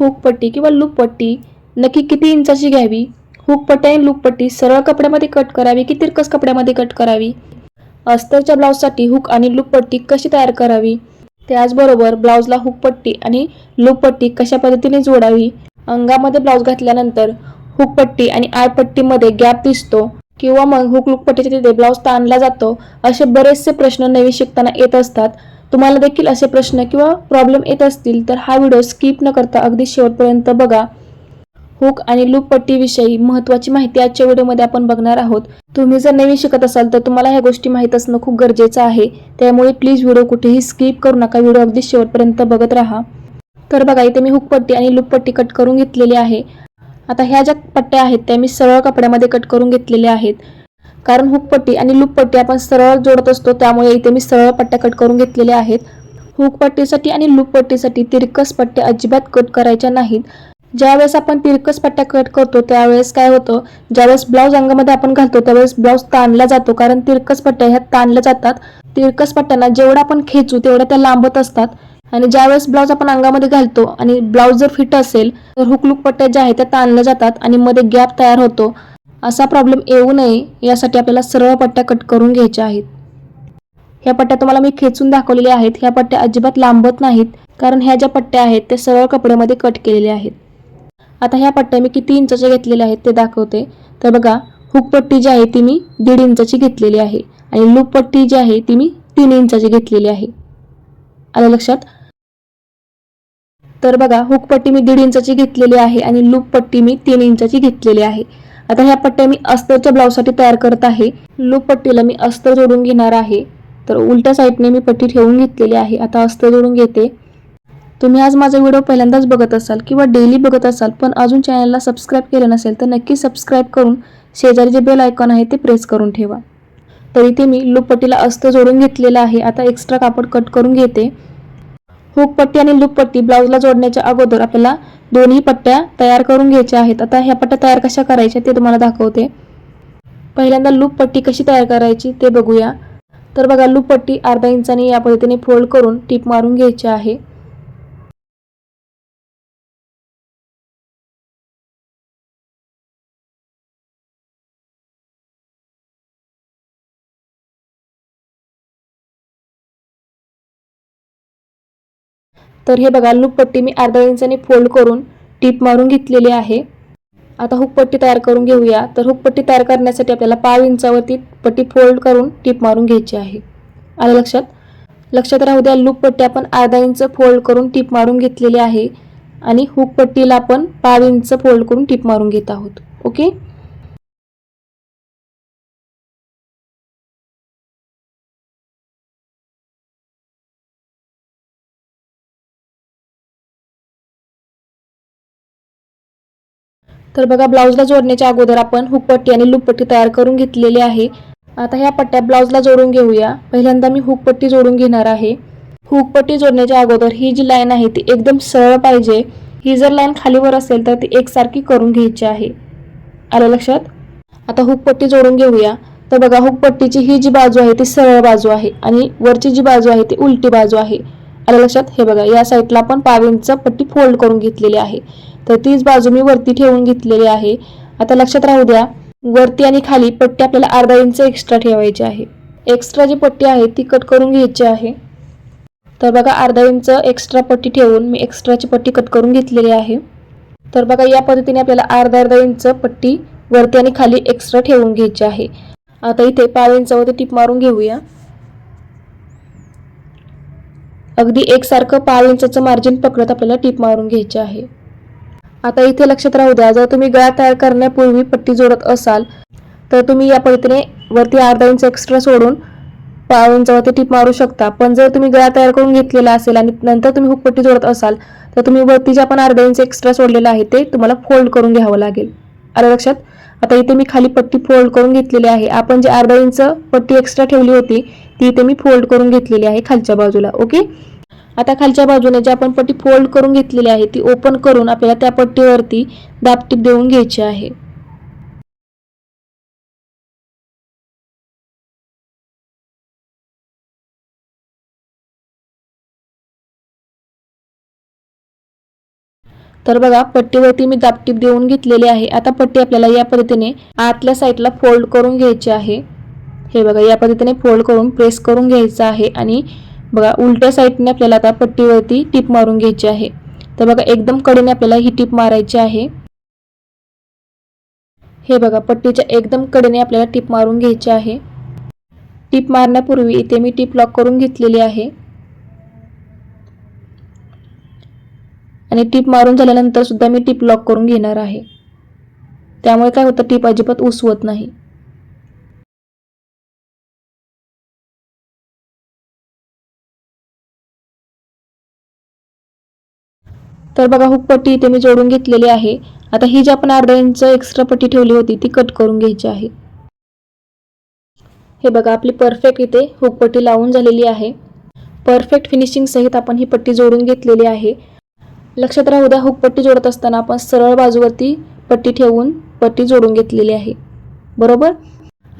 हुकपट्टी किंवा लूपपट्टी नक्की किती इंचाची घ्यावी? हुकपट्टी आणि लूपपट्टी सरळ कपड्यामध्ये कट करावी की तिरकस कपड्यामध्ये कट करावी? अस्तरच्या ब्लाऊजसाठी हुक आणि लूपपट्टी कशी तयार करावी? त्याचबरोबर ब्लाऊजला हुकपट्टी आणि लूपपट्टी कशा पद्धतीने जोडावी? अंगामध्ये ब्लाऊज घातल्यानंतर हुकपट्टी आणि आळपट्टीमध्ये गॅप दिसतो किंवा मग हुक लूपपट्टीच्या तिथे ब्लाऊज ताणला जातो असे बरेचसे प्रश्न नवीन शिकताना येत असतात. तुम्हाला देखील असे प्रश्न किंवा प्रॉब्लेम येत असतील तर हा व्हिडिओ स्किप न करता अगदी शेवटपर्यंत बघा. हुक आणि लूप पट्टीविषयी महत्त्वाची माहिती आजच्या व्हिडिओमध्ये आपण बघणार आहोत. तुम्ही जर नवीन शिकत असाल तर तुम्हाला ह्या गोष्टी माहीत असणं खूप गरजेचं आहे. त्यामुळे प्लीज व्हिडिओ कुठेही स्किप करू नका व्हिडिओ अगदी शेवटपर्यंत बघत राहा. तर बघा इथे मी हुक पट्टी आणि लूप पट्टी कट करून घेतलेली आहे. आता ह्या ज्या पट्ट्या आहेत त्या मी सरळ कपड्यामध्ये कट करून घेतलेल्या आहेत. कारण हुकपट्टी आणि लूपपट्टी आपण सरळ जोडत असतो त्यामुळे इथे मी सरळ पट्ट्या कट करून घेतलेल्या आहेत. हुकपट्टीसाठी आणि लूपपट्टीसाठी तिरकस पट्ट्या अजिबात कट करायच्या नाहीत. ज्यावेळेस आपण तिरकस पट्ट्या कट करतो त्यावेळेस काय होतं? ज्यावेळेस ब्लाऊज अंगामध्ये आपण घालतो त्यावेळेस ब्लाऊज ताणला जातो. कारण तिरकस पट्ट्या ह्या ताणल्या जातात. तिरकस पट्ट्यांना जेवढा आपण खेचू तेवढ्या त्या लांबत असतात. आणि ज्यावेळेस ब्लाऊज आपण अंगामध्ये घालतो आणि ब्लाऊज जर फिट असेल तर हुकलुक पट्ट्या ज्या आहेत त्या ताणल्या जातात आणि मध्ये गॅप तयार होतो. असा प्रॉब्लेम येऊ नये यासाठी आपल्याला सरळ पट्ट्या कट करून घ्यायच्या आहेत. ह्या पट्ट्या तुम्हाला मी खेचून दाखवलेल्या आहेत. ह्या पट्ट्या अजिबात लांबत नाहीत कारण ह्या ज्या पट्ट्या आहेत त्या सरळ कपड्यामध्ये कट केलेल्या आहेत. आता ह्या पट्ट्या मी किती इंचाच्या घेतलेल्या आहेत ते दाखवते. तर बघा हुकपट्टी जी आहे ती मी दीड इंचाची घेतलेली आहे आणि लूप पट्टी जी आहे ती मी तीन इंचाची घेतलेली आहे. आलं लक्षात? तर बघा हुकपट्टी मी दीड इंचाची घेतलेली आहे आणि लूप पट्टी मी तीन इंचाची घेतलेली आहे. आता ह्या पट्ट्या मी अस्तरच्या ब्लाऊजसाठी तयार करत आहे. लूप पट्टीला मी अस्तर जोडून घेणार आहे. तर उलट्या साईडने मी पट्टी ठेवून घेतलेली आहे. आता अस्तर जोडून घेते. तुम्ही आज माझा व्हिडिओ पहिल्यांदाच बघत असाल किंवा डेली बघत असाल पण अजून चॅनलला सबस्क्राईब केलं नसेल तर नक्की सबस्क्राईब करून शेजारी जे बेल आयकॉन आहे ते प्रेस करून ठेवा. तर इथे मी लूपपट्टीला अस्तर जोडून घेतलेलं आहे. आता एक्स्ट्रा कापड कट करून घेते. हुकपट्टी आणि लूपपट्टी ब्लाऊजला जोडण्याच्या अगोदर आपल्याला दोन्ही पट्ट्या तयार करून घ्यायच्या आहेत. आता ह्या पट्ट्या तयार कशा करायच्या ते तुम्हाला दाखवते. पहिल्यांदा लूप पट्टी कशी तयार करायची ते बघूया. तर बघा लूप पट्टी अर्धा इंचाने या पद्धतीने फोल्ड करून टीप मारून घ्यायची आहे. तर हे बघा लूपपट्टी मी अर्धा इंचाने फोल्ड करून टीप मारून घेतलेली आहे. आता हुकपट्टी तयार करून घेऊया. तर हुकपट्टी तयार करण्यासाठी आपल्याला पाव इंचावरती पट्टी फोल्ड करून टीप मारून घ्यायची आहे. आलं लक्षात? लक्षात राहू द्या लूपपट्टी आपण अर्धा इंच फोल्ड करून टीप मारून घेतलेली आहे आणि हुकपट्टीला आपण पाव इंच फोल्ड करून टीप मारून घेत आहोत. ओके तर बघा ब्लाऊजला जोडण्याच्या अगोदर आपण हुकपट्टी आणि लूपपट्टी तयार करून घेतलेली आहे. आता ह्या पट्ट्या ब्लाऊजला जोडून घेऊया. पहिल्यांदा मी हुकपट्टी जोडून घेणार आहे. हुकपट्टी जोडण्याच्या अगोदर ही जी लाईन आहे ती एकदम सरळ पाहिजे. ही जर लाईन खालीवर असेल तर ती एकसारखी करून घ्यायची आहे. आलं लक्षात? आता हुकपट्टी जोडून घेऊया. तर बघा हुकपट्टीची ही जी बाजू आहे ती सरळ बाजू आहे आणि वरची जी बाजू आहे ती उलटी बाजू आहे. आलं लक्षात? हे बघा या साईडला आपण पाव इंच पट्टी फोल्ड करून घेतलेली आहे. तर तीच बाजू मी वरती ठेवून घेतलेली आहे. आता लक्षात राहू द्या वरती आणि खाली पट्टी आपल्याला अर्धा इंच एक्स्ट्रा ठेवायची आहे. एक्स्ट्रा जी पट्टी आहे ती कट करून घ्यायची आहे. तर बघा अर्धा इंच एक्स्ट्रा पट्टी ठेवून मी एक्स्ट्राची पट्टी कट करून घेतलेली आहे. तर बघा या पद्धतीने आपल्याला अर्धा अर्धा इंच पट्टी वरती आणि खाली एक्स्ट्रा ठेवून घ्यायची आहे. आता इथे पाव इंचावरती टीप मारून घेऊया. अगदी एकसारखं पाव इंचाचं मार्जिन पकडत आपल्याला टीप मारून घ्यायचे आहे. आता इथे लक्षात राहू द्या जर तुम्ही गळा तयार करण्यापूर्वी पट्टी जोडत असाल तर तुम्ही या पद्धतीने वरती अर्धा इंच एक्स्ट्रा सोडून पाव इंचावरती टीप मारू शकता. पण जर तुम्ही गळा तयार करून घेतलेला असेल आणि नंतर तुम्ही हुकपट्टी जोडत असाल तर तुम्ही वरती जे आपण अर्धा इंच एक्स्ट्रा सोडलेलं आहे ते तुम्हाला फोल्ड करून घ्यावं लागेल. आलं लक्षात? आता इथे मी खाली पट्टी फोल्ड करून घेतलेली आहे. आपण जे अर्धा इंच पट्टी एक्स्ट्रा ठेवली होती ती इथे मी फोल्ड करून घेतलेली आहे खालच्या बाजूला ओके आता खालच्या बाजूने जी आपण पट्टी फोल्ड करून घेतलेली आहे ती ओपन करून आपल्याला त्या पट्टीवरती दाबटीप देऊन घ्यायची आहे. तर बघा पट्टीवरती मी दापटीप देऊन घेतलेली आहे. आता पट्टी आपल्याला या पद्धतीने आतल्या साईडला फोल्ड करून घ्यायची आहे. हे बघा या पद्धतीने फोल्ड करून प्रेस करून घ्यायचं आहे आणि बघा उलट्या साईडने आपल्याला आता पट्टीवरती टीप मारून घ्यायची आहे. तर बघा एकदम कडेने आपल्याला ही टीप मारायची आहे. हे बघा पट्टीच्या एकदम कडेने आपल्याला टीप मारून घ्यायची आहे. टीप मारण्यापूर्वी इथे मी टीप लॉक करून घेतलेली आहे. आणि टीप मारून झाल्यानंतर सुद्धा मी टीप लॉक करून घेणार आहे. त्यामुळे काय होतं टीप अजिबात उसवत नाही. तर बघा हुक पट्टी इथे मी जोडून घेतलेली आहे. आता ही जी आपण अर्धा इंच एक्स्ट्रा पट्टी ठेवली होती ती कट करून घ्यायची आहे. हे बघा आपली परफेक्ट इथे हुक पट्टी लावून झालेली आहे. परफेक्ट फिनिशिंग सहित आपण ही पट्टी जोडून घेतलेली आहे. लक्षात राहू द्या हुक पट्टी जोडत असताना आपण सरळ बाजूवरती पट्टी ठेवून पट्टी जोडून घेतलेली आहे. बरोबर?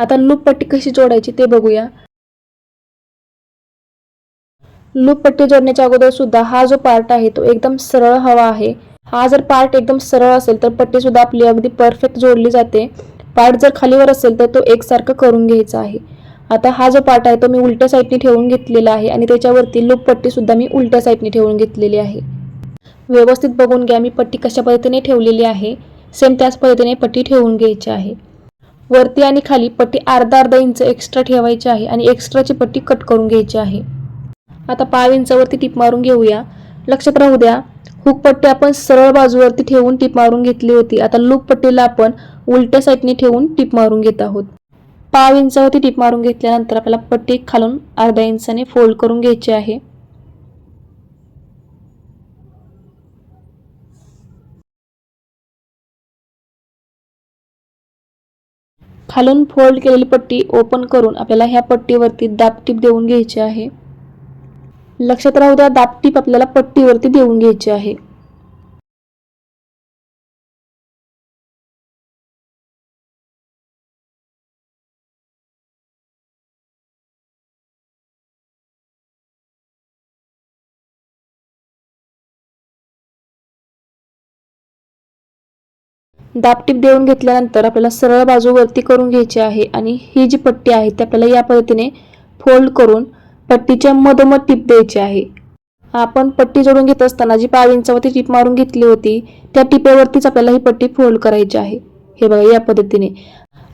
आता लूप पट्टी कशी जोडायची ते बघूया. लूप पट्टी जोडण्याच्या अगोदर सुद्धा हा जो पार्ट आहे तो एकदम सरळ हवा आहे. हा जर पार्ट एकदम सरळ असेल तर पट्टी सुद्धा आपली अगदी परफेक्ट जोडली जाते. पार्ट जर खालीवर असेल तर तो एकसारखं करून घ्यायचा आहे. आता हा जो पार्ट आहे तो मी उलट्या साईडने ठेवून घेतलेला आहे आणि त्याच्यावरती लूप पट्टी सुद्धा मी उलट्या साईडने ठेवून घेतलेली आहे. व्यवस्थित बघून घ्या मी पट्टी कशा पद्धतीने ठेवलेली आहे. सेम त्याच पद्धतीने पट्टी ठेवून घ्यायची आहे. वरती आणि खाली पट्टी अर्धा अर्धा इंच एक्स्ट्रा ठेवायची आहे आणि एक्स्ट्राची पट्टी कट करून घ्यायची आहे. आता पाव इंचावरती टीप मारून घेऊया. लक्षात राहू द्या हुक पट्टी आपण सरळ बाजूवरती ठेवून टीप मारून घेतली होती. आता लूप पट्टीला आपण उलट्या साईडने ठेवून टीप मारून घेत आहोत. पाव इंचावरती टीप मारून घेतल्यानंतर आपल्याला पट्टी खालून अर्ध्या इंचाने फोल्ड करून घ्यायची आहे. खालून फोल्ड केलेली पट्टी ओपन करून आपल्याला ह्या पट्टीवरती दाबटीप देऊन घ्यायची आहे. लक्षात राहू द्या दाबटीप आपल्याला पट्टीवरती देऊन घ्यायची आहे. दाबटीप देऊन घेतल्यानंतर आपल्याला सरळ बाजू वरती करून घ्यायची आहे आणि ही जी पट्टी आहे ती आपल्याला या पद्धतीने फोल्ड करून पट्टीच्या मधोमध टीप द्यायची आहे. आपण पट्टी जोडून घेत असताना जी पाच इंचावरती टीप मारून घेतली होती त्या टिपेवरतीच आपल्याला ही पट्टी फोल्ड करायची आहे. हे बघा या पद्धतीने.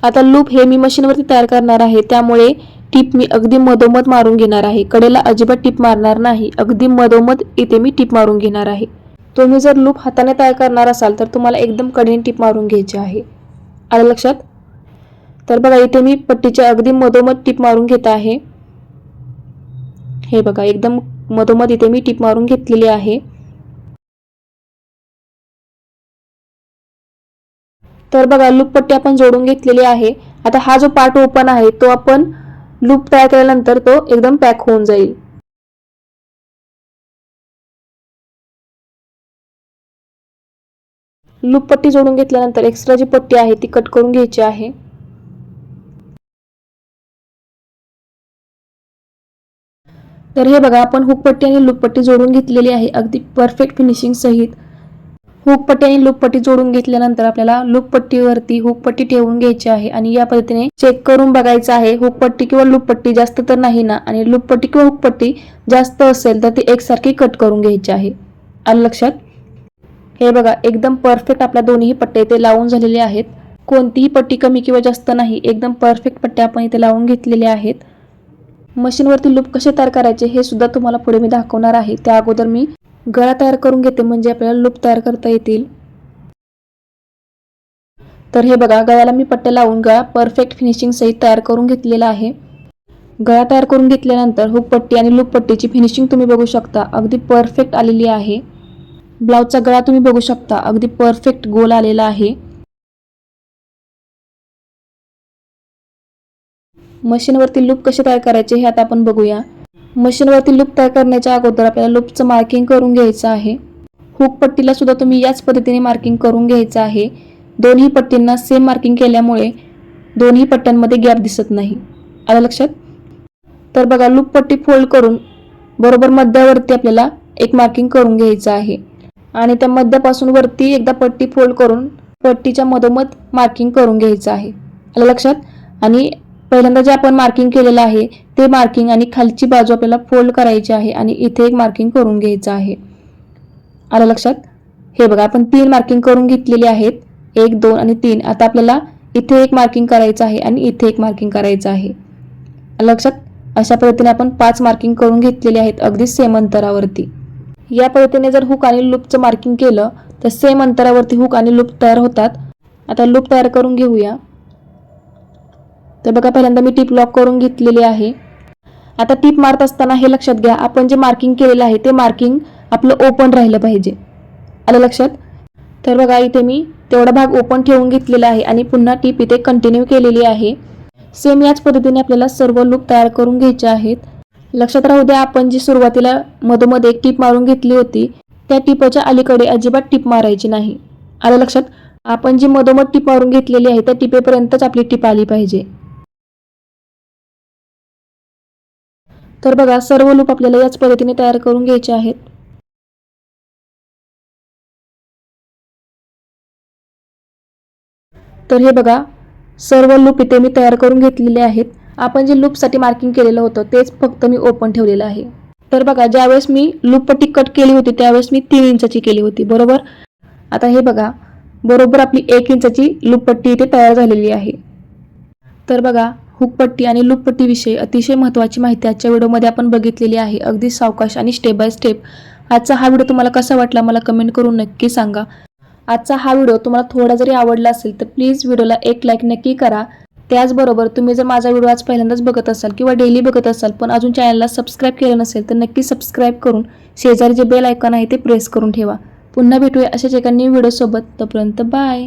आता लूप हे मी मशीनवरती तयार करणार आहे त्यामुळे टीप मी अगदी मधोमध मारून घेणार आहे. कडेला अजिबात टीप मारणार नाही अगदी मधोमध इथे मी टीप मारून घेणार आहे. तुम्ही जर लूप हाताने तयार करणार असाल तर तुम्हाला एकदम कडेने टीप मारून घ्यायची आहे. आलं लक्षात? तर बघा इथे मी पट्टीच्या अगदी मधोमध टीप मारून घेत आहे. हे बघा एकदम मधोमध इथे मी टीप मारून घेतलेली आहे. तर बघा लूपपट्टी आपण जोडून घेतलेली आहे. आता हा जो पार्ट ओपन आहे तो आपण लूप तयार केल्यानंतर तो एकदम पॅक होऊन जाईल. लूप पट्टी जोडून घेतल्यानंतर एक्स्ट्रा जी पट्टी आहे ती कट करून घ्यायची आहे. तर हे बघा आपण हुकपट्टी आणि लूपपट्टी जोडून घेतलेली आहे. अगदी परफेक्ट फिनिशिंग सहित. हुकपट्टी आणि लूपपट्टी जोडून घेतल्यानंतर आपल्याला लूप हुकपट्टी ठेवून घ्यायची आहे आणि या पद्धतीने चेक करून बघायचं आहे हुकपट्टी किंवा लूपपट्टी जास्त तर नाही ना? आणि लूपपट्टी किंवा हुकपट्टी जास्त असेल तर ती एकसारखी कट करून घ्यायची आहे. आलं लक्षात? हे बघा एकदम परफेक्ट आपल्या दोन्ही पट्ट्या इथे लावून झालेले आहेत. कोणतीही पट्टी कमी किंवा जास्त नाही एकदम परफेक्ट पट्ट्या आपण इथे लावून घेतलेल्या आहेत. मशीनवरती लूप कसे तयार करायचे हे सुद्धा तुम्हाला पुढे मी दाखवणार आहे. त्या अगोदर मी गळा तयार करून घेते म्हणजे आपल्याला लूप तयार करता येतील. तर हे बघा गळ्याला मी पट्ट्या लावून गळा परफेक्ट फिनिशिंग सहित तयार करून घेतलेला आहे. गळा तयार करून घेतल्यानंतर हुक पट्टी आणि लूप पट्टीची फिनिशिंग तुम्ही बघू शकता. अगदी परफेक्ट आलेली आहे. ब्लाऊजचा गळा तुम्ही बघू शकता. अगदी परफेक्ट गोल आलेला आहे. मशीनवरती लूप कसे तयार करायचे हे आता आपण बघूया. मशीनवरती लूप तयार करण्याच्या अगोदर आपल्याला लूपचं मार्किंग करून घ्यायचं आहे. हुक पट्टीला सुद्धा तुम्ही याच पद्धतीने मार्किंग करून घ्यायचं आहे. दोन्ही पट्टींना सेम मार्किंग केल्यामुळे दोन्ही पट्ट्यांमध्ये गॅप दिसत नाही. आलं लक्षात? तर बघा लूप पट्टी फोल्ड करून बरोबर मध्यावरती आपल्याला एक मार्किंग करून घ्यायचं आहे. आणि त्या मध्यापासून वरती एकदा पट्टी फोल्ड करून पट्टीच्या मधोमध मार्किंग करून घ्यायचं आहे. आलं लक्षात? आणि पहिल्यांदा जे आपण मार्किंग केलेलं आहे ते मार्किंग आणि खालची बाजू आपल्याला फोल्ड करायची आहे आणि इथे एक मार्किंग करून घ्यायचं आहे. आलं लक्षात? हे बघा आपण तीन मार्किंग करून घेतलेली आहेत. एक दोन आणि तीन. आता आपल्याला इथे एक मार्किंग करायचं आहे आणि इथे एक मार्किंग करायचं आहे. लक्षात? अशा पद्धतीने आपण पाच मार्किंग करून घेतलेली आहेत अगदी सेम अंतरावरती. या पद्धतीने जर हुक आणि लूपचं मार्किंग केलं तर सेम अंतरावरती हुक आणि लूप तयार होतात. आता लूप तयार करून घेऊया. तर बघा पहिल्यांदा मी टीप लॉक करून घेतलेली आहे. आता टीप मारत असताना हे लक्षात घ्या आपण जे मार्किंग केलेलं आहे ते मार्किंग आपलं ओपन राहिलं पाहिजे. आलं लक्षात? तर बघा इथे मी तेवढा भाग ओपन ठेवून घेतलेला आहे आणि पुन्हा टीप इथे कंटिन्यू केलेली आहे. सेम याच पद्धतीने आपल्याला सर्व लुक तयार करून घ्यायचे आहेत. लक्षात राहू द्या आपण जी सुरुवातीला मधोमध एक टीप मारून घेतली होती त्या टिपच्या अलीकडे अजिबात टीप मारायची नाही. आलं लक्षात? आपण जी मधोमध टीप मारून घेतलेली आहे त्या टिपेपर्यंतच आपली टीप आली पाहिजे. तर बघा सर्व लूप आपल्याला याच पद्धतीने तयार करून घ्यायचे आहेत. तर हे बघा सर्व लूप इथे मी तयार करून घेतलेले आहेत. आपण जे लूपसाठी मार्किंग केलेलं होतं तेच फक्त मी ओपन ठेवलेलं आहे. तर बघा ज्यावेळेस मी लूपपट्टी कट केली होती त्यावेळेस मी तीन इंचाची केली होती बरोबर? आता हे बघा बरोबर आपली एक इंचाची लूपपट्टी इथे तयार झालेली आहे. तर बघा हुकपट्टी आणि लूपपट्टीविषयी अतिशय महत्त्वाची माहिती आजच्या व्हिडिओमध्ये आपण बघितलेली आहे. अगदी सावकाश आणि स्टेप बाय स्टेप आजचा हा व्हिडिओ तुम्हाला कसा वाटला मला कमेंट करून नक्की सांगा. आजचा हा व्हिडिओ तुम्हाला थोडा जरी आवडला असेल तर प्लीज व्हिडिओला एक लाईक नक्की करा. त्याचबरोबर तुम्ही जर माझा व्हिडिओ आज पहिल्यांदाच बघत असाल किंवा डेली बघत असाल पण अजून चॅनलला सबस्क्राईब केलं नसेल तर नक्की सबस्क्राईब करून शेजारी जे बेल आयकॉन आहे ते प्रेस करून ठेवा. पुन्हा भेटूया अशाच एका न्यू व्हिडिओसोबत तोपर्यंत बाय